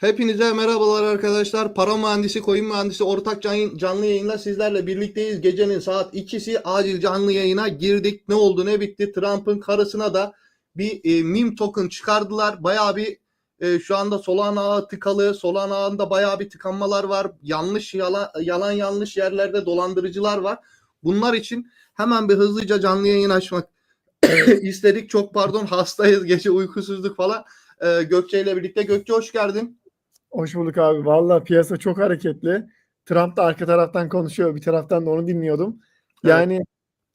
Hepinize merhabalar arkadaşlar. Para mühendisi, coin mühendisi ortak can- canlı yayınla sizlerle birlikteyiz. Gecenin saat 2'si acil canlı yayına girdik. Ne oldu ne bitti? Trump'ın karısına da bir e, meme token çıkardılar. Bayağı bir e, şu anda Solana ağı tıkalı. Solana ağında bayağı bir tıkanmalar var. Yanlış yalan, yalan yanlış yerlerde dolandırıcılar var. Bunlar için hemen bir hızlıca canlı yayın açmak istedik. Çok pardon hastayız. Gece uykusuzluk falan. E, Gökçe ile birlikte. Gökçe hoş geldin. Hoş bulduk abi. Vallahi piyasa çok hareketli. Trump da arka taraftan konuşuyor. Bir taraftan da onu dinliyordum. Yani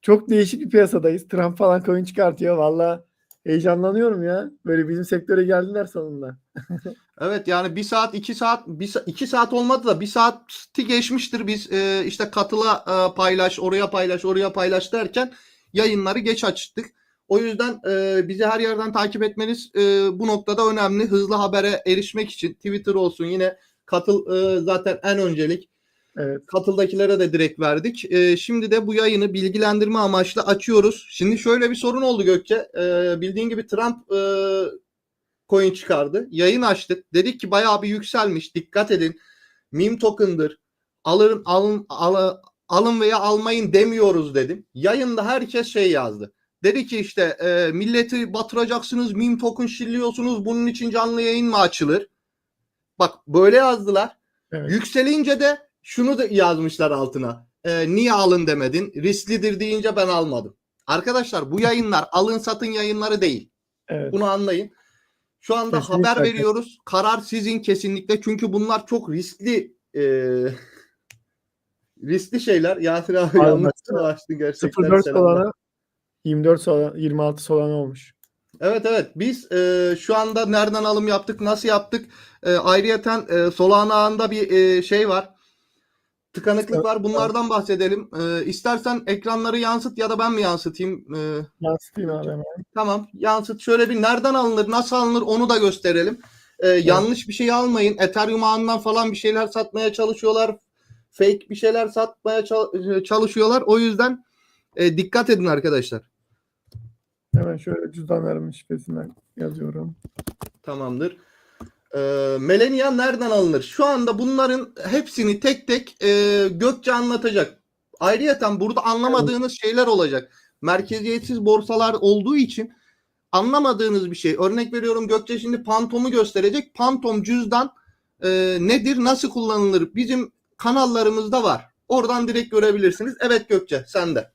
çok değişik bir piyasadayız. Trump falan coin çıkartıyor. Vallahi heyecanlanıyorum ya. Böyle bizim sektöre geldiler sonunda. Evet yani bir saat iki saat bir iki saat olmadı da bir saati geçmiştir biz e, işte katıla e, paylaş oraya paylaş oraya paylaş derken yayınları geç açtık. O yüzden e, bizi her yerden takip etmeniz e, bu noktada önemli. Hızlı habere erişmek için Twitter olsun yine katıl e, zaten en öncelik. Evet. Katıldakilere de direkt verdik. E, şimdi de bu yayını bilgilendirme amaçlı açıyoruz. Şimdi şöyle bir sorun oldu Gökçe. E, bildiğin gibi Trump e, coin çıkardı. Yayın açtık. Dedik ki bayağı bir yükselmiş. Dikkat edin. Meme token'dır. Alın, alın, alın, alın veya almayın demiyoruz dedim. Yayında herkes şey yazdı. Dedi ki işte e, milleti batıracaksınız, meme token şilliyorsunuz. Bunun için canlı yayın mı açılır? Bak böyle yazdılar. Evet. Yükselince de şunu da yazmışlar altına. E, niye alın demedin? Risklidir deyince ben almadım. Arkadaşlar bu yayınlar alın satın yayınları değil. Evet. Bunu anlayın. Şu anda Kesinlikle. haber veriyoruz. Karar sizin kesinlikle. Çünkü bunlar çok riskli e, riskli şeyler. Yasir abi Aynen. yanlış açtın gerçekten. 04 Selamlar. Solana 24 Solana 26 Solana olmuş. Evet evet. Biz e, şu anda nereden alım yaptık nasıl yaptık? E, ayrıyeten e, Solana ağında bir e, şey var. Tıkanıklık var. Bunlardan bahsedelim. E, istersen ekranları yansıt ya da ben mi yansıtayım? E, Yansıtayım abi hemen. tamam. Yansıt. Şöyle bir nereden alınır nasıl alınır onu da gösterelim. E, yanlış bir şey almayın. Ethereum ağından falan bir şeyler satmaya çalışıyorlar. Fake bir şeyler satmaya çal- çalışıyorlar. O yüzden e, dikkat edin arkadaşlar. Hemen şöyle cüzdanlarımın şifresinden yazıyorum. Tamamdır. Ee, Melania nereden alınır? Şu anda bunların hepsini tek tek e, Gökçe anlatacak. Ayrıyeten burada anlamadığınız şeyler olacak. Merkeziyetsiz borsalar olduğu için anlamadığınız bir şey. Örnek veriyorum Gökçe şimdi Pantom'u gösterecek. Pantom cüzdan e, nedir? Nasıl kullanılır? Bizim kanallarımızda var. Oradan direkt görebilirsiniz. Evet Gökçe sen de.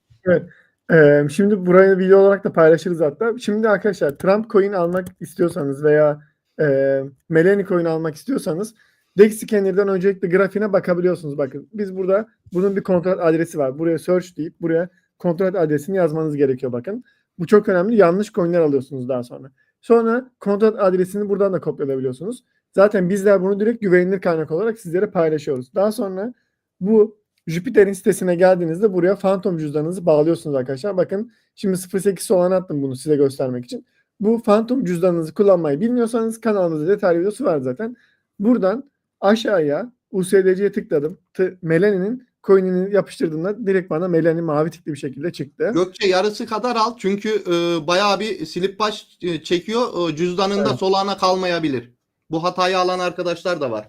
Ee, şimdi burayı video olarak da paylaşırız hatta. Şimdi arkadaşlar Trump coin almak istiyorsanız veya e, Melanie coin almak istiyorsanız Dex Scanner'dan öncelikle grafiğine bakabiliyorsunuz. Bakın biz burada bunun bir kontrat adresi var. Buraya search deyip buraya kontrat adresini yazmanız gerekiyor bakın. Bu çok önemli. Yanlış coinler alıyorsunuz daha sonra. Sonra kontrat adresini buradan da kopyalayabiliyorsunuz. Zaten bizler bunu direkt güvenilir kaynak olarak sizlere paylaşıyoruz. Daha sonra bu Jüpiter'in sitesine geldiğinizde buraya Phantom cüzdanınızı bağlıyorsunuz arkadaşlar. Bakın şimdi 08 Solana attım bunu size göstermek için. Bu Phantom cüzdanınızı kullanmayı bilmiyorsanız kanalımızda detaylı videosu var zaten. Buradan aşağıya USDC'ye tıkladım. T- Melanie'nin coin'ini yapıştırdığımda direkt bana Melanie mavi tikli bir şekilde çıktı. Gökçe yarısı kadar al çünkü e, bayağı bir silip baş e, çekiyor. E, cüzdanında Evet. solana kalmayabilir. Bu hatayı alan arkadaşlar da var.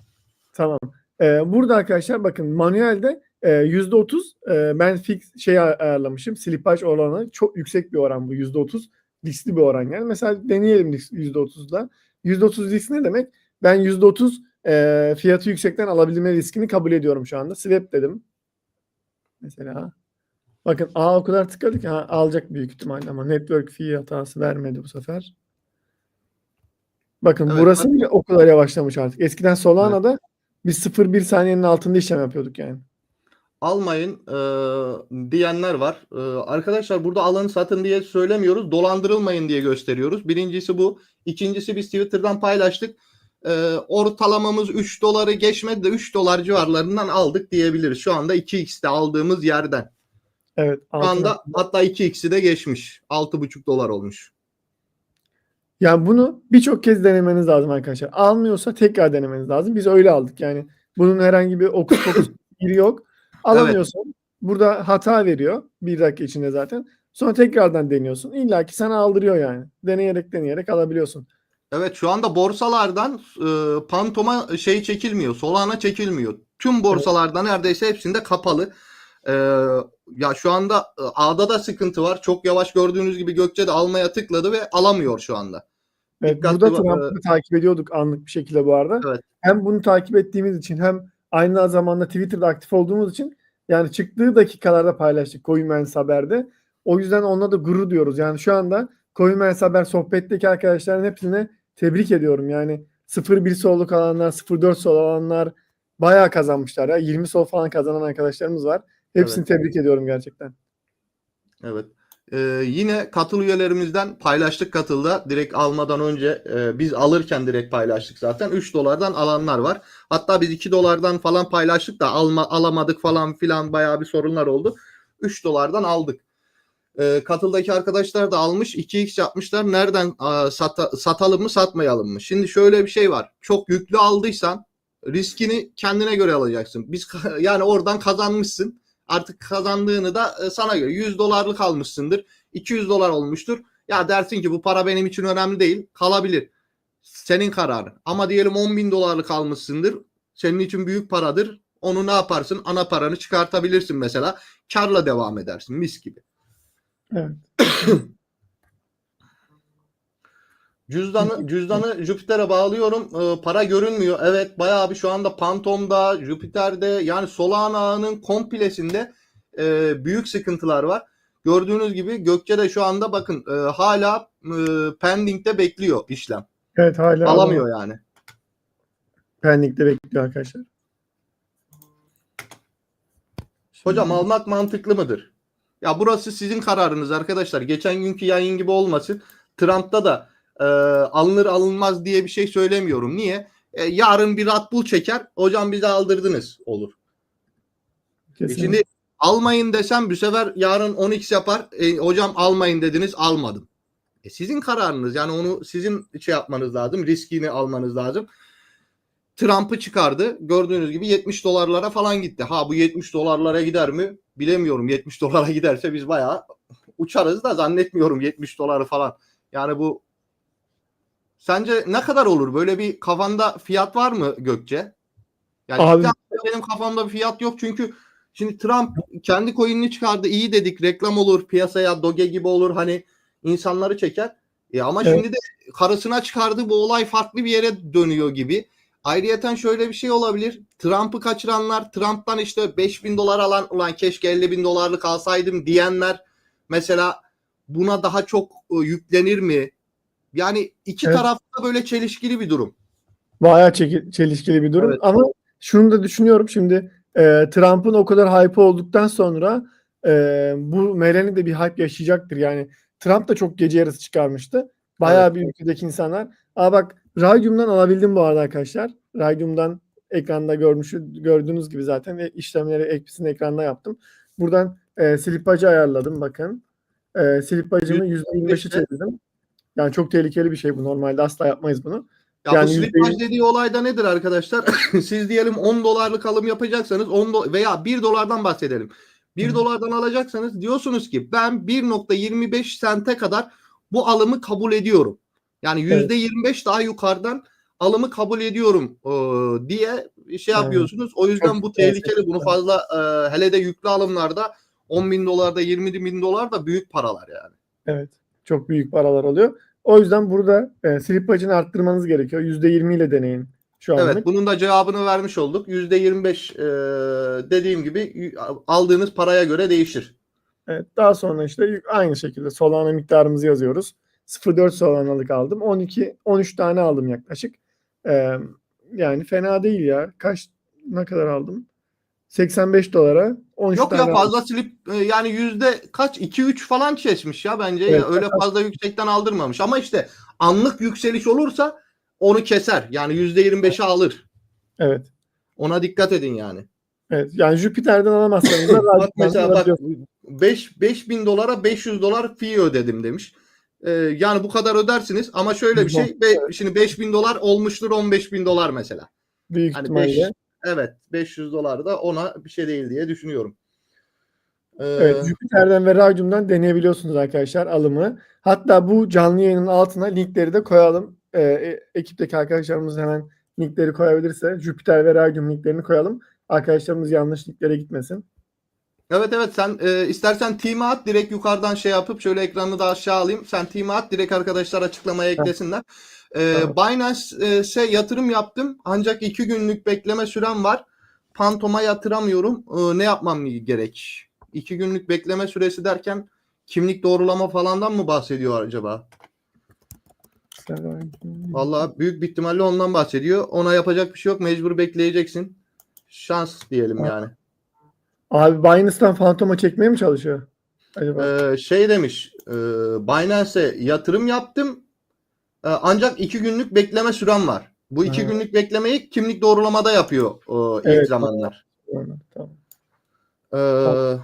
Tamam. Ee, burada arkadaşlar bakın manuelde e, %30 e, ben fix şey ay- ayarlamışım. Slipaj oranı çok yüksek bir oran bu. %30 riskli bir oran yani. Mesela deneyelim risk- %30'da. %30 risk ne demek? Ben %30 e, fiyatı yüksekten alabilme riskini kabul ediyorum şu anda. Swap dedim. Mesela. Bakın A o kadar tıkladı ki ha, alacak büyük ihtimalle ama network fee hatası vermedi bu sefer. Bakın Evet, burası bile o kadar yavaşlamış artık. Eskiden Solana'da biz 0,1 saniyenin altında işlem yapıyorduk yani. Almayın e, diyenler var. E, arkadaşlar burada alın satın diye söylemiyoruz. Dolandırılmayın diye gösteriyoruz. Birincisi bu. İkincisi biz Twitter'dan paylaştık. E, ortalamamız 3 doları geçmedi de 3 dolar civarlarından aldık diyebiliriz. Şu anda 2x'te aldığımız yerden. Evet. Şu altına- anda hatta 2x'i de geçmiş. 6,5 dolar olmuş. Yani bunu birçok kez denemeniz lazım arkadaşlar. Almıyorsa tekrar denemeniz lazım. Biz öyle aldık yani. Bunun herhangi bir okus pokus biri yok. Alamıyorsan burada hata veriyor. Bir dakika içinde zaten. Sonra tekrardan deniyorsun. İlla ki sana aldırıyor yani. Deneyerek deneyerek alabiliyorsun. Evet şu anda borsalardan e, Pantom'a şey çekilmiyor. Solana çekilmiyor. Tüm borsalardan neredeyse hepsinde kapalı. E, ya şu anda e, A'da da sıkıntı var. Çok yavaş gördüğünüz gibi Gökçe de almaya tıkladı ve alamıyor şu anda. Evet, Dikkatli burada Trump'ı takip ediyorduk anlık bir şekilde bu arada. Evet. Hem bunu takip ettiğimiz için hem aynı zamanda Twitter'da aktif olduğumuz için yani çıktığı dakikalarda paylaştık Coinmans Haber'de. O yüzden onunla da gurur diyoruz. Yani şu anda Coinmans Haber sohbetteki arkadaşların hepsine tebrik ediyorum. Yani 0-1 solluk alanlar, 0-4 sol alanlar bayağı kazanmışlar ya. 20 sol falan kazanan arkadaşlarımız var. Hepsini tebrik ediyorum gerçekten. Evet. Ee, yine katıl üyelerimizden paylaştık katılda. Direkt almadan önce e, biz alırken direkt paylaştık zaten. 3 dolardan alanlar var. Hatta biz 2 dolardan falan paylaştık da alma, alamadık falan filan bayağı bir sorunlar oldu. 3 dolardan aldık. Ee, katıldaki arkadaşlar da almış 2x yapmışlar. Nereden aa, sata- satalım mı satmayalım mı? Şimdi şöyle bir şey var. Çok yüklü aldıysan riskini kendine göre alacaksın. Biz yani oradan kazanmışsın artık kazandığını da e, sana göre 100 dolarlık almışsındır. 200 dolar olmuştur. Ya dersin ki bu para benim için önemli değil. Kalabilir. Senin kararın. Ama diyelim 10 bin dolarlık almışsındır. Senin için büyük paradır. Onu ne yaparsın? Ana paranı çıkartabilirsin mesela. Karla devam edersin. Mis gibi. Evet. Cüzdanı cüzdanı Jüpiter'e bağlıyorum. Ee, para görünmüyor. Evet bayağı bir şu anda Pantom'da, Jüpiter'de yani Solana ağının komplesinde e, büyük sıkıntılar var. Gördüğünüz gibi Gökçe de şu anda bakın e, hala e, pending'de bekliyor işlem. Evet hala Alamıyor yani. Pending'de bekliyor arkadaşlar. Hocam almak mantıklı mıdır? Ya burası sizin kararınız arkadaşlar. Geçen günkü yayın gibi olmasın. Trump'ta da e, alınır alınmaz diye bir şey söylemiyorum. Niye? E, yarın bir Red Bull çeker. Hocam bize aldırdınız olur. E Kesinlikle. şimdi almayın desem bu sefer yarın 10x yapar. E, hocam almayın dediniz almadım. E, sizin kararınız yani onu sizin şey yapmanız lazım. Riskini almanız lazım. Trump'ı çıkardı. Gördüğünüz gibi 70 dolarlara falan gitti. Ha bu 70 dolarlara gider mi? Bilemiyorum. 70 dolara giderse biz bayağı uçarız da zannetmiyorum 70 doları falan. Yani bu sence ne kadar olur? Böyle bir kafanda fiyat var mı Gökçe? Yani Abi- benim kafamda bir fiyat yok çünkü şimdi Trump kendi coin'ini çıkardı. iyi dedik. Reklam olur. Piyasaya Doge gibi olur. Hani insanları çeker. E ama Evet. şimdi de karısına çıkardı. Bu olay farklı bir yere dönüyor gibi. Ayrıyeten şöyle bir şey olabilir. Trump'ı kaçıranlar, Trump'tan işte 5000 dolar alan, ulan keşke 50 bin dolarlık alsaydım diyenler mesela buna daha çok e, yüklenir mi? Yani iki Evet. tarafta böyle çelişkili bir durum. Bayağı çelişkili bir durum. Evet. Ama şunu da düşünüyorum şimdi e, Trump'ın o kadar hype olduktan sonra e, bu Melanie de bir hype yaşayacaktır. Yani Trump da çok gece yarısı çıkarmıştı. Bayağı Evet. bir ülkedeki insanlar. Aa bak Radium'dan alabildim bu arada arkadaşlar. Radium'dan ekranda görmüş, gördüğünüz gibi zaten ve işlemleri hepsini ekranda yaptım. Buradan e, slipajı ayarladım bakın. E, slipajımı %25'e işte. çevirdim. Yani çok tehlikeli bir şey bu. Normalde asla yapmayız bunu. Ya Yani bu slippage dediği olay da nedir arkadaşlar? Siz diyelim 10 dolarlık alım yapacaksanız 10 do- veya 1 dolardan bahsedelim. 1 Hı dolardan alacaksanız diyorsunuz ki ben 1.25 sente kadar bu alımı kabul ediyorum. Yani Evet. %25 daha yukarıdan alımı kabul ediyorum e, diye şey yapıyorsunuz. O yüzden Çok bu tehlikeli. Bunu fazla e, hele de yüklü alımlarda 10 bin dolarda 20 bin dolar da büyük paralar yani. Evet. Çok büyük paralar oluyor. O yüzden burada e, slipajını arttırmanız gerekiyor. %20 ile deneyin şu anlık. Evet bunun da cevabını vermiş olduk. %25 e, dediğim gibi aldığınız paraya göre değişir. Evet, daha sonra işte aynı şekilde Solana miktarımızı yazıyoruz. 0.4 Solana'lık aldım. 12 13 tane aldım yaklaşık. Ee, yani fena değil ya. Kaç ne kadar aldım? 85 dolara 13 Yok tane ya fazla silip e, yani yüzde kaç 2-3 falan kesmiş ya bence Evet, ya öyle fazla yüksekten aldırmamış ama işte anlık yükseliş olursa onu keser yani %25'e alır. Evet. Ona dikkat edin yani. Evet. Yani Jüpiter'den alamazsanız da Bak mesela bak alabiliyorsunuz. 5 5000 dolara 500 dolar fee ödedim demiş. Ee, yani bu kadar ödersiniz ama şöyle bir şey be- şimdi 5000 dolar olmuştur 15 bin dolar mesela. büyük Hani ihtimalle. beş- Evet 500 dolar da ona bir şey değil diye düşünüyorum. Ee, Evet, Jüpiter'den ve Radium'dan deneyebiliyorsunuz arkadaşlar alımı. Hatta bu canlı yayının altına linkleri de koyalım. e, e, ekipteki arkadaşlarımız hemen linkleri koyabilirse Jüpiter ve Radium linklerini koyalım. Arkadaşlarımız yanlış linklere gitmesin. Evet evet sen e, istersen team'e at direkt yukarıdan şey yapıp şöyle ekranını da aşağı alayım. Sen team'e at direkt arkadaşlar açıklamaya eklesinler. E, Tamam. Binance'e yatırım yaptım ancak iki günlük bekleme sürem var. Pantom'a yatıramıyorum. E, ne yapmam gerek? İki günlük bekleme süresi derken kimlik doğrulama falandan mı bahsediyor acaba? Vallahi büyük bir ihtimalle ondan bahsediyor. Ona yapacak bir şey yok. Mecbur bekleyeceksin. Şans diyelim Evet. yani. Abi Binance'dan Phantom'a çekmeye mi çalışıyor? Acaba? Ee, şey demiş e, Binance'e yatırım yaptım ancak iki günlük bekleme sürem var. Bu iki Ha. günlük beklemeyi kimlik doğrulamada yapıyor e, ilk Evet, zamanlar. Tamam. Ee,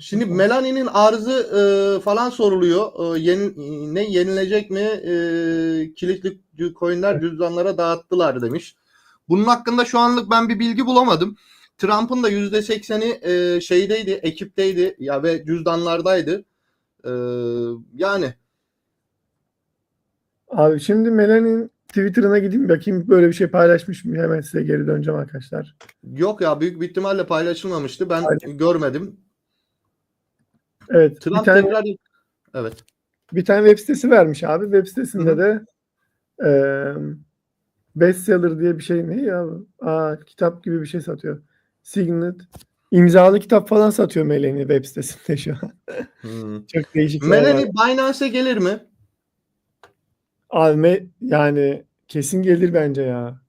şimdi Melanie'nin arzı e, falan soruluyor. E, yeni, ne yenilecek mi? E, kilitli coinler cüzdanlara dağıttılar demiş. Bunun hakkında şu anlık ben bir bilgi bulamadım. Trump'ın da %80'i e, şeydeydi, ekipteydi ya ve cüzdanlardaydı. E, yani Abi şimdi Melanie'nin Twitter'ına gideyim bakayım böyle bir şey paylaşmış mı? Hemen size geri döneceğim arkadaşlar. yok ya büyük bir ihtimalle paylaşılmamıştı. Ben Aynen. görmedim. Evet. Trump bir tane tekrar Evet. bir tane web sitesi vermiş abi. Web sitesinde Hı hı. de eee bestseller diye bir şey ne ya? Aa, kitap gibi bir şey satıyor. Signet. imzalı kitap falan satıyor Melanie web sitesinde şu an. Hmm. Çok değişik. Melanie Binance'e gelir mi? Abi yani kesin gelir bence ya.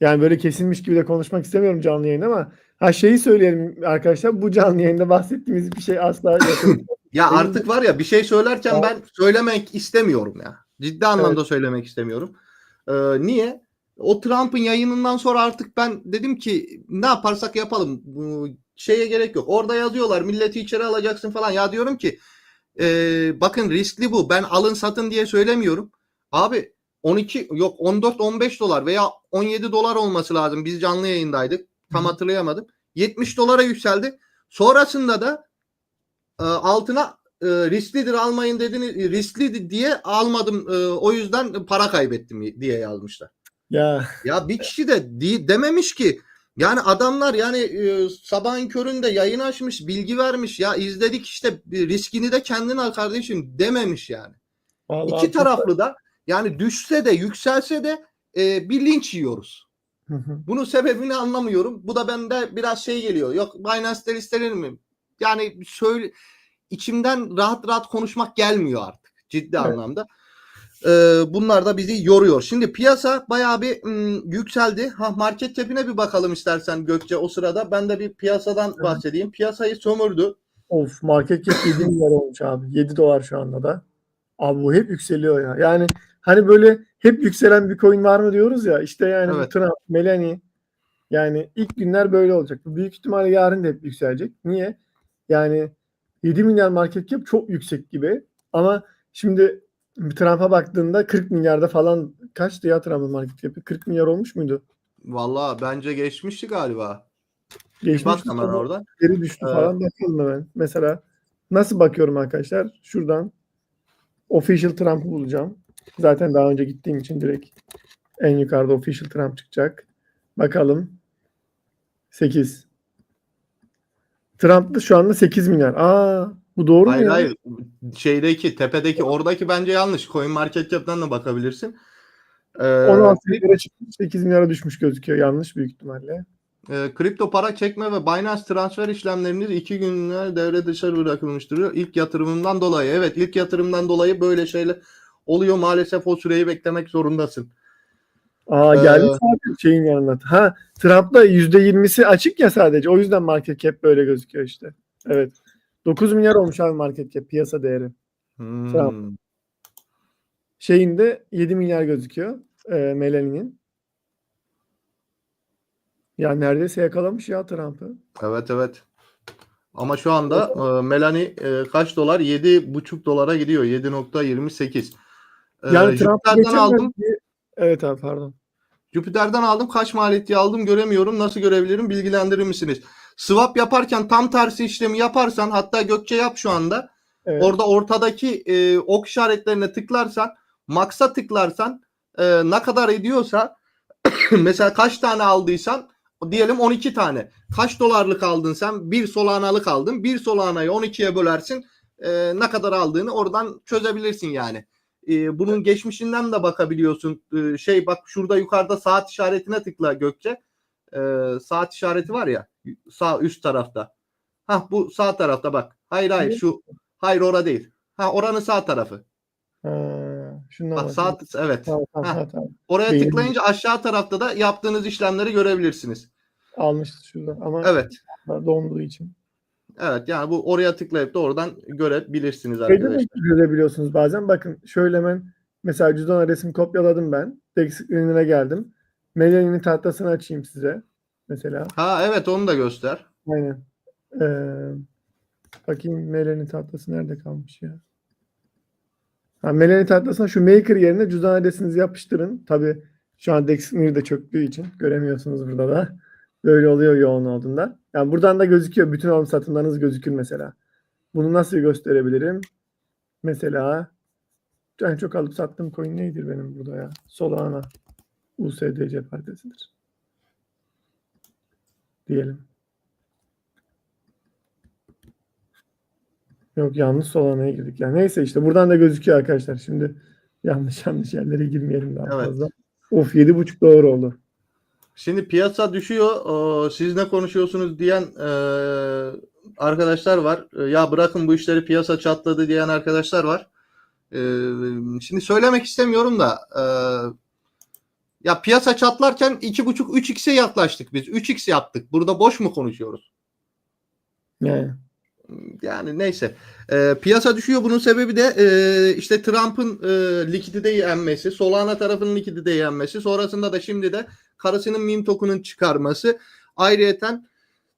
Yani böyle kesilmiş gibi de konuşmak istemiyorum canlı yayında ama ha şeyi söyleyelim arkadaşlar bu canlı yayında bahsettiğimiz bir şey asla yakın. Ya artık var ya bir şey söylerken ben söylemek istemiyorum ya. Ciddi anlamda söylemek istemiyorum. Ee, niye? O Trump'ın yayınından sonra artık ben dedim ki ne yaparsak yapalım. Bu şeye gerek yok. Orada yazıyorlar milleti içeri alacaksın falan. Ya diyorum ki e, bakın riskli bu. Ben alın satın diye söylemiyorum. Abi 12 yok 14 15 dolar veya 17 dolar olması lazım. Biz canlı yayındaydık. Tam hatırlayamadım. 70 dolara yükseldi. Sonrasında da e, altına e, risklidir almayın dediniz riskli diye almadım e, o yüzden para kaybettim diye yazmışlar. ya Ya bir kişi de dememiş ki yani adamlar yani e, sabahın köründe yayın açmış bilgi vermiş ya izledik işte riskini de kendin al kardeşim dememiş yani. vallahi İki taraflı da yani düşse de yükselse de e, bir linç yiyoruz. Hı hı. Bunun sebebini anlamıyorum. Bu da bende biraz şey geliyor. Yok Binance'den istenir mi? Yani söyle içimden rahat rahat konuşmak gelmiyor artık ciddi Evet. anlamda. Ee, bunlar da bizi yoruyor. Şimdi piyasa bayağı bir ım, yükseldi. Ha market cap'ine bir bakalım istersen Gökçe o sırada. Ben de bir piyasadan bahsedeyim. Piyasayı sömürdü. Of market cap 7 milyar olmuş abi. 7 dolar şu anda da. Abi bu hep yükseliyor ya. Yani hani böyle hep yükselen bir coin var mı diyoruz ya. İşte yani Evet. Trump, Melanie yani ilk günler böyle olacak. Büyük ihtimalle yarın da hep yükselecek. Niye? Yani 7 milyar market cap çok yüksek gibi. Ama şimdi Trump'a baktığında 40 milyarda falan kaçtı ya Trump'ın market cap'i? 40 milyar olmuş muydu? Vallahi bence geçmişti galiba. Bir Geçmiş bak hemen orada. geri düştü Ee, falan bakalım hemen. Mesela nasıl bakıyorum arkadaşlar? Şuradan Official Trump'ı bulacağım. Zaten daha önce gittiğim için direkt en yukarıda Official Trump çıkacak. Bakalım. 8. Trump'ta şu anda 8 milyar. Aa bu doğru Hayır mu ya? hayır. Şeydeki tepedeki oradaki bence yanlış. Coin Market Cap'ten de bakabilirsin. Ee, 16 milyara çıkmış 8 milyara düşmüş gözüküyor. Yanlış büyük ihtimalle. E, kripto para çekme ve Binance transfer işlemleriniz iki günler devre dışı bırakılmıştır. İlk yatırımından dolayı. Evet ilk yatırımdan dolayı böyle şeyler oluyor. Maalesef o süreyi beklemek zorundasın. Aa Ee, geldi zaten şeyin yanına. Ha Trump'ta %20'si açık ya sadece. O yüzden market cap böyle gözüküyor işte. Evet. 9 milyar olmuş abi market cap piyasa değeri. Hmm. Tamam. Şeyinde 7 milyar gözüküyor. E, Melanie'nin. Ya neredeyse yakalamış ya Trump'ı. Evet evet. Ama şu anda e, Melanie e, kaç dolar? 7,5 dolara gidiyor. 7.28. E, Yani geçemez aldım. diye- Evet abi pardon. Jüpiter'den aldım. Kaç maliyeti aldım göremiyorum. Nasıl görebilirim? Bilgilendirir misiniz? Swap yaparken tam tersi işlemi yaparsan hatta Gökçe yap şu anda. Evet. Orada ortadaki e, ok işaretlerine tıklarsan Max'a tıklarsan e, ne kadar ediyorsa mesela kaç tane aldıysan diyelim 12 tane. Kaç dolarlık aldın sen? Bir Solana'lık aldın. Bir Solana'yı 12'ye bölersin. E, ne kadar aldığını oradan çözebilirsin yani. E, bunun geçmişinden de bakabiliyorsun. E, şey bak şurada yukarıda saat işaretine tıkla Gökçe. E, saat işareti var ya sağ üst tarafta. Ha bu sağ tarafta bak. Hayır hayır şu hayır ora değil. Ha oranın sağ tarafı. Şundan Bak sağ evet. Tamam, tamam, Ha. tamam. Oraya Benim- tıklayınca aşağı tarafta da yaptığınız işlemleri görebilirsiniz. Almışız şurada ama Evet. donduğu için. Evet yani bu oraya tıklayıp da oradan görebilirsiniz Şeyde arkadaşlar. görebiliyorsunuz bazen. Bakın şöyle hemen mesela cüzdan adresimi kopyaladım ben. Tek screen'ine geldim. Melani'nin tahtasını açayım size. Mesela. Ha evet onu da göster. Aynen. Ee, bakayım Melanie tahtası nerede kalmış ya? Ha, Melanie tahtasına şu maker yerine cüzdan adresinizi yapıştırın. Tabi şu an Dexter de çöktüğü için göremiyorsunuz burada da. Böyle oluyor yoğun olduğunda. Yani buradan da gözüküyor. Bütün alım satımlarınız gözükür mesela. Bunu nasıl gösterebilirim? Mesela en çok alıp sattığım coin neydir benim burada ya? Solana. USDC partisidir. Diyelim. Yok yanlış Solana'ya girdik. Yani neyse işte buradan da gözüküyor arkadaşlar. Şimdi yanlış yanlış yerlere girmeyelim daha Evet. fazla. Of 7.5 doğru oldu. Şimdi piyasa düşüyor. o, Siz ne konuşuyorsunuz diyen e, arkadaşlar var. E, Ya bırakın bu işleri piyasa çatladı diyen arkadaşlar var. Şimdi söylemek istemiyorum da ya piyasa çatlarken 2.5-3x'e yaklaştık biz. 3x yaptık. Burada boş mu konuşuyoruz? Yani Yani neyse. Ee, piyasa düşüyor. Bunun sebebi de e, işte Trump'ın e, likiditeyi yenmesi, Solana tarafının likiditeyi yenmesi, sonrasında da şimdi de karısının meme token'ın çıkarması. Ayrıyeten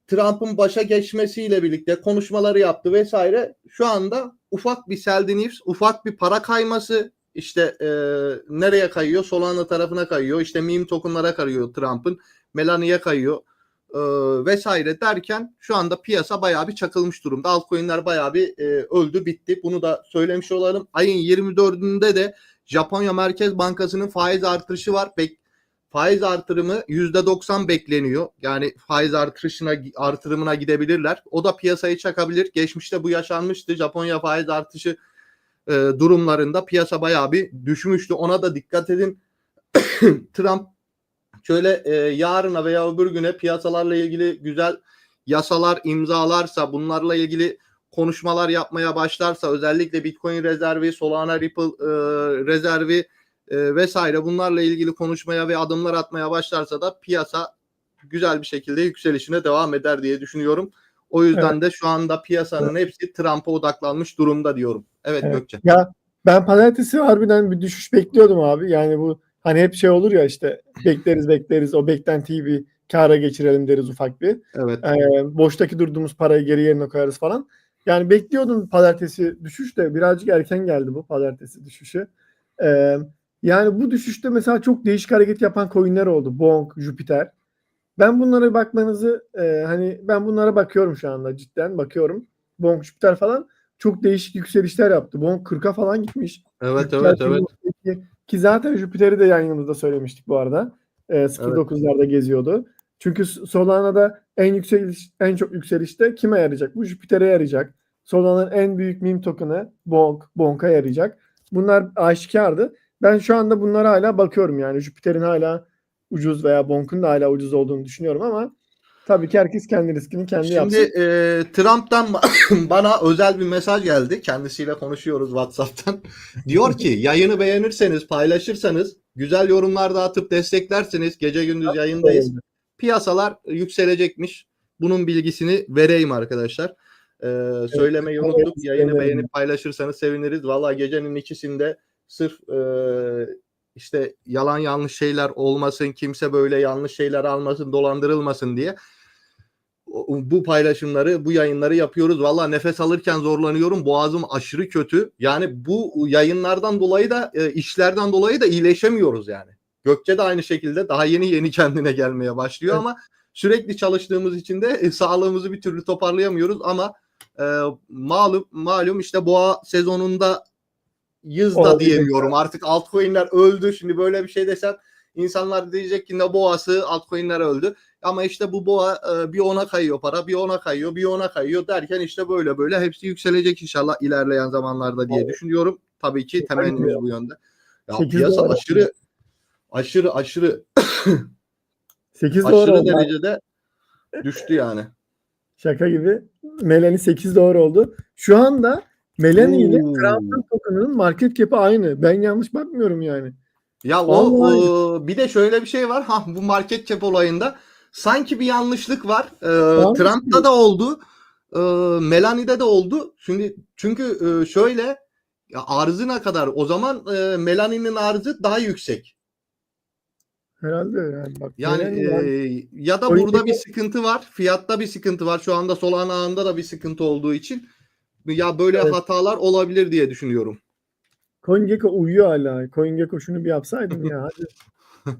Trump'ın başa geçmesiyle birlikte konuşmaları yaptı vesaire. Şu anda ufak bir sell ufak bir para kayması işte e, nereye kayıyor? Solana tarafına kayıyor. İşte meme token'lara kayıyor Trump'ın. Melania'ya kayıyor e, vesaire derken şu anda piyasa bayağı bir çakılmış durumda. Altcoin'ler bayağı bir e, öldü bitti. Bunu da söylemiş olalım. Ayın 24'ünde de Japonya Merkez Bankası'nın faiz artışı var. Bek faiz artırımı %90 bekleniyor. Yani faiz artışına artırımına gidebilirler. O da piyasayı çakabilir. Geçmişte bu yaşanmıştı. Japonya faiz artışı e, durumlarında piyasa bayağı bir düşmüştü. Ona da dikkat edin. Trump şöyle e, yarına veya öbür güne piyasalarla ilgili güzel yasalar imzalarsa, bunlarla ilgili konuşmalar yapmaya başlarsa, özellikle Bitcoin rezervi, Solana Ripple e, rezervi e, vesaire bunlarla ilgili konuşmaya ve adımlar atmaya başlarsa da piyasa güzel bir şekilde yükselişine devam eder diye düşünüyorum. O yüzden de şu anda piyasanın hepsi Trump'a odaklanmış durumda diyorum. Evet, Evet. Gökçe. ya ben pazartesi harbiden bir düşüş bekliyordum abi. Yani bu hani hep şey olur ya işte bekleriz bekleriz o beklentiyi bir kâra geçirelim deriz ufak bir. Evet. Ee, boştaki durduğumuz parayı geri yerine koyarız falan. Yani bekliyordum pazartesi düşüş de birazcık erken geldi bu pazartesi düşüşü. Ee, yani bu düşüşte mesela çok değişik hareket yapan coinler oldu. Bonk, Jupiter. Ben bunlara bakmanızı e, hani ben bunlara bakıyorum şu anda cidden bakıyorum. Bonk, Jupiter falan çok değişik yükselişler yaptı. Bonk 40'a falan gitmiş. Evet, Jupiter evet, evet. Finland'daki- Ki zaten Jupiter'i de yayınımızda söylemiştik bu arada. E, 09'larda geziyordu. Çünkü Solana'da en yükseliş en çok yükselişte kime yarayacak? Bu Jupiter'e yarayacak. Solana'nın en büyük meme token'ı Bonk, Bonk'a yarayacak. Bunlar aşikardı. Ben şu anda bunlara hala bakıyorum yani. Jupiter'in hala ucuz veya Bonk'un da hala ucuz olduğunu düşünüyorum ama tabii ki herkes kendi riskini kendi Şimdi yapsın. e, Trump'tan bana özel bir mesaj geldi. Kendisiyle konuşuyoruz WhatsApp'tan. Diyor ki yayını beğenirseniz, paylaşırsanız, güzel yorumlar da atıp desteklerseniz gece gündüz yayındayız. Piyasalar yükselecekmiş. Bunun bilgisini vereyim arkadaşlar. E, söylemeyi unuttuk. Yayını beğenip paylaşırsanız seviniriz. Valla gecenin ikisinde sırf e, işte yalan yanlış şeyler olmasın, kimse böyle yanlış şeyler almasın, dolandırılmasın diye bu paylaşımları, bu yayınları yapıyoruz. Valla nefes alırken zorlanıyorum. Boğazım aşırı kötü. Yani bu yayınlardan dolayı da e, işlerden dolayı da iyileşemiyoruz yani. Gökçe de aynı şekilde daha yeni yeni kendine gelmeye başlıyor Evet. ama sürekli çalıştığımız için de e, sağlığımızı bir türlü toparlayamıyoruz ama e, malum malum işte boğa sezonunda yız da diyemiyorum. Artık altcoin'ler öldü. Şimdi böyle bir şey desem insanlar diyecek ki ne boğası altcoin'ler öldü. Ama işte bu boğa e, bir ona kayıyor para, bir ona kayıyor, bir ona kayıyor derken işte böyle böyle hepsi yükselecek inşallah ilerleyen zamanlarda diye Evet. düşünüyorum. Tabii ki temennimiz bu yönde. Ya Sekiz piyasa dolar. aşırı aşırı aşırı 8 dolar aşırı oldu. derecede düştü yani. Şaka gibi. Melanie 8 dolar oldu. Şu anda Melanie ile Oo. Trump'ın token'ının market cap'i aynı. Ben yanlış bakmıyorum yani. Ya o Vallahi. e, bir de şöyle bir şey var. Ha bu market cap olayında sanki bir yanlışlık var. E, Yanlış Trump'ta da oldu. E, Melanie'de de oldu. Şimdi çünkü e, şöyle ya arzı ne kadar? O zaman e, Melanie'nin arzı daha yüksek. Herhalde yani. Bak, Yani Melanie e, ya da burada bir sıkıntı var. Fiyatta bir sıkıntı var. Şu anda Solana ağında da bir sıkıntı olduğu için ya böyle Evet. hatalar olabilir diye düşünüyorum. CoinGecko uyuyor hala. CoinGecko şunu bir yapsaydın ya hadi.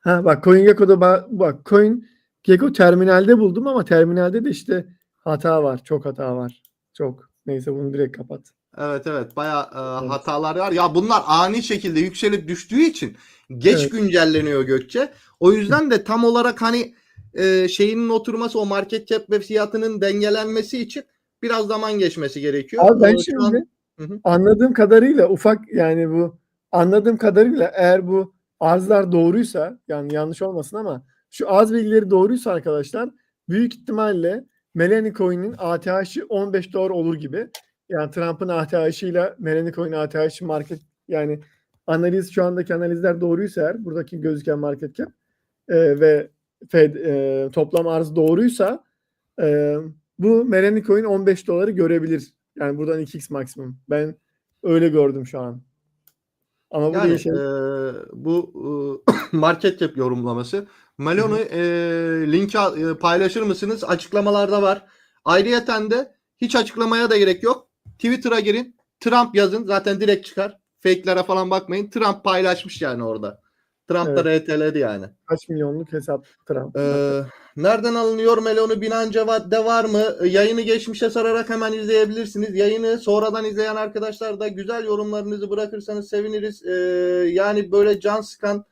ha bak CoinGecko'da ba- bak CoinGecko terminalde buldum ama terminalde de işte hata var. Çok hata var. Çok. Neyse bunu direkt kapat. Evet evet bayağı e, Evet. hatalar var. Ya bunlar ani şekilde yükselip düştüğü için geç Evet. güncelleniyor Gökçe. O yüzden de tam olarak hani e, şeyinin oturması o market cap ve fiyatının dengelenmesi için biraz zaman geçmesi gerekiyor. Abi ben E, an- şimdi Hı hı. anladığım kadarıyla ufak yani bu anladığım kadarıyla eğer bu arzlar doğruysa yani yanlış olmasın ama şu az bilgileri doğruysa arkadaşlar büyük ihtimalle Melanie Coin'in ATH'i 15 dolar olur gibi. Yani Trump'ın ATH'iyle Melanie Coin ATH'i market yani analiz şu andaki analizler doğruysa eğer buradaki gözüken market cap e, ve Fed e, toplam arz doğruysa e, bu Coin 15 doları görebilir. Yani buradan 2x maksimum. Ben öyle gördüm şu an. Ama bu Yani değişen e, bu e, market cap yorumlaması. Meloni e, linki e, paylaşır mısınız? Açıklamalarda var. Ayrıyeten de hiç açıklamaya da gerek yok. Twitter'a girin. Trump yazın. Zaten direkt çıkar. Fake'lere falan bakmayın. Trump paylaşmış yani orada. Trump da RT'ledi yani. kaç milyonluk hesap Trump. Ee, nereden alınıyor Meloni Binance var, de var mı? Ee, Yayını geçmişe sararak hemen izleyebilirsiniz. Yayını sonradan izleyen arkadaşlar da güzel yorumlarınızı bırakırsanız seviniriz. Ee, yani böyle can sıkan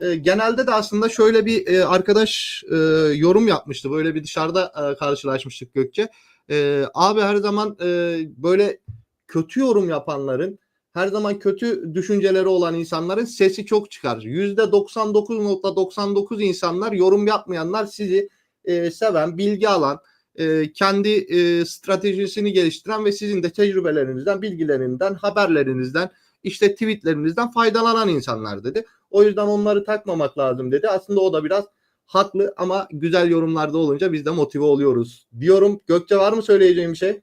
e, genelde de aslında şöyle bir e, arkadaş e, yorum yapmıştı. Böyle bir dışarıda e, karşılaşmıştık Gökçe. E, abi her zaman e, böyle kötü yorum yapanların her zaman kötü düşünceleri olan insanların sesi çok çıkar. %99.99 insanlar yorum yapmayanlar sizi e, seven, bilgi alan, e, kendi e, stratejisini geliştiren ve sizin de tecrübelerinizden, bilgilerinden, haberlerinizden, işte tweetlerinizden faydalanan insanlar dedi. O yüzden onları takmamak lazım dedi. Aslında o da biraz haklı ama güzel yorumlarda olunca biz de motive oluyoruz. Diyorum Gökçe var mı söyleyeceğim bir şey?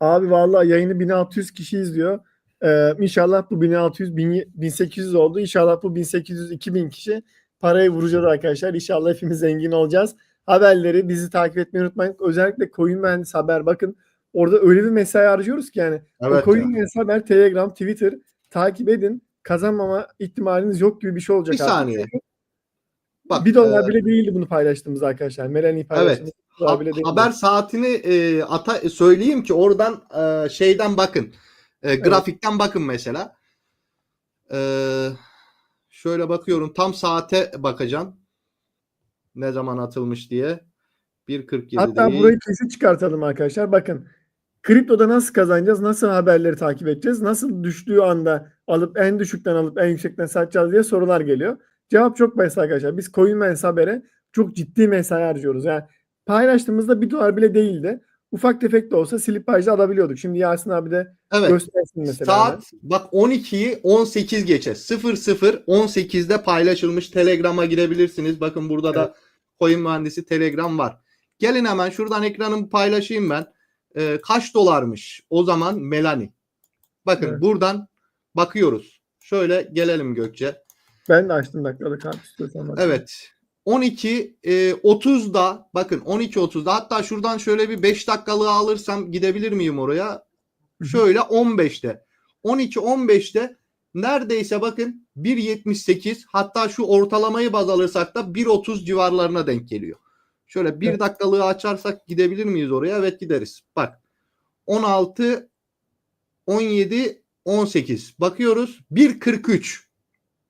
Abi vallahi yayını 1600 kişi izliyor. Ee, inşallah bu 1600 bin- 1800 oldu. İnşallah bu 1800 2000 kişi parayı vuracağız arkadaşlar. İnşallah hepimiz zengin olacağız. Haberleri bizi takip etmeyi unutmayın. Özellikle Coin Mühendis Haber bakın. Orada öyle bir mesai harcıyoruz ki yani. o Coin Mühendis Haber Telegram, Twitter takip edin. Kazanmama ihtimaliniz yok gibi bir şey olacak. Bir artık. saniye. Bak, bir dolar e, bile değildi bunu paylaştığımız arkadaşlar. Melanie paylaştığımız dolar Ha- haber saatini e, ata söyleyeyim ki oradan e, şeyden bakın. E, grafikten bakın mesela. E, şöyle bakıyorum tam saate bakacağım. Ne zaman atılmış diye. 1.47 Hatta değil. burayı kesin çıkartalım arkadaşlar. Bakın kriptoda nasıl kazanacağız? Nasıl haberleri takip edeceğiz? Nasıl düştüğü anda alıp en düşükten alıp en yüksekten satacağız diye sorular geliyor. Cevap çok basit arkadaşlar. Biz CoinMans habere çok ciddi mesai harcıyoruz. Yani paylaştığımızda bir dolar bile değildi. Ufak tefek de olsa silip paylaşı alabiliyorduk. Şimdi Yasin abi de Evet. göstersin mesela. Saat bak 12'yi 18 geçe. 00 18'de paylaşılmış Telegram'a girebilirsiniz. Bakın burada da Coin Mühendisi Telegram var. Gelin hemen şuradan ekranımı paylaşayım ben. Ee, kaç dolarmış o zaman Melanie? Bakın Evet. buradan bakıyoruz. Şöyle gelelim Gökçe. Ben de açtım dakikalık abi. Evet. 12 e, 30'da bakın 12 30'da hatta şuradan şöyle bir 5 dakikalığı alırsam gidebilir miyim oraya? Şöyle 15'te. 12 15'te neredeyse bakın 1.78 hatta şu ortalamayı baz alırsak da 1.30 civarlarına denk geliyor. Şöyle 1 Evet. dakikalığı açarsak gidebilir miyiz oraya? Evet gideriz. Bak 16 17 18. Bakıyoruz 1.43.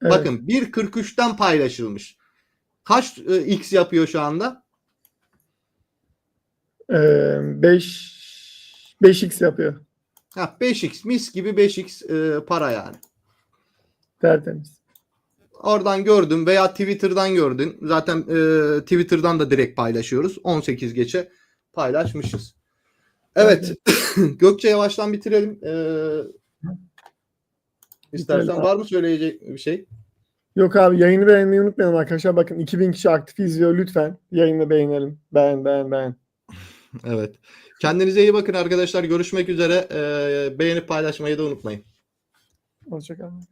Evet. Bakın 1.43'ten paylaşılmış. Kaç e, x yapıyor şu anda? Ee, 5 5x yapıyor. Ha 5x mis gibi 5x e, para yani. Tertemiz. Oradan gördüm veya Twitter'dan gördün. Zaten e, Twitter'dan da direkt paylaşıyoruz. 18 geçe paylaşmışız. Evet. Gökçe yavaştan bitirelim. E, istersen var mı söyleyecek bir şey? Yok abi yayını beğenmeyi unutmayalım arkadaşlar. Bakın 2000 kişi aktif izliyor. Lütfen yayını beğenelim. Beğen beğen beğen. Evet. Kendinize iyi bakın arkadaşlar. Görüşmek üzere. E, beğenip paylaşmayı da unutmayın. Hoşçakalın.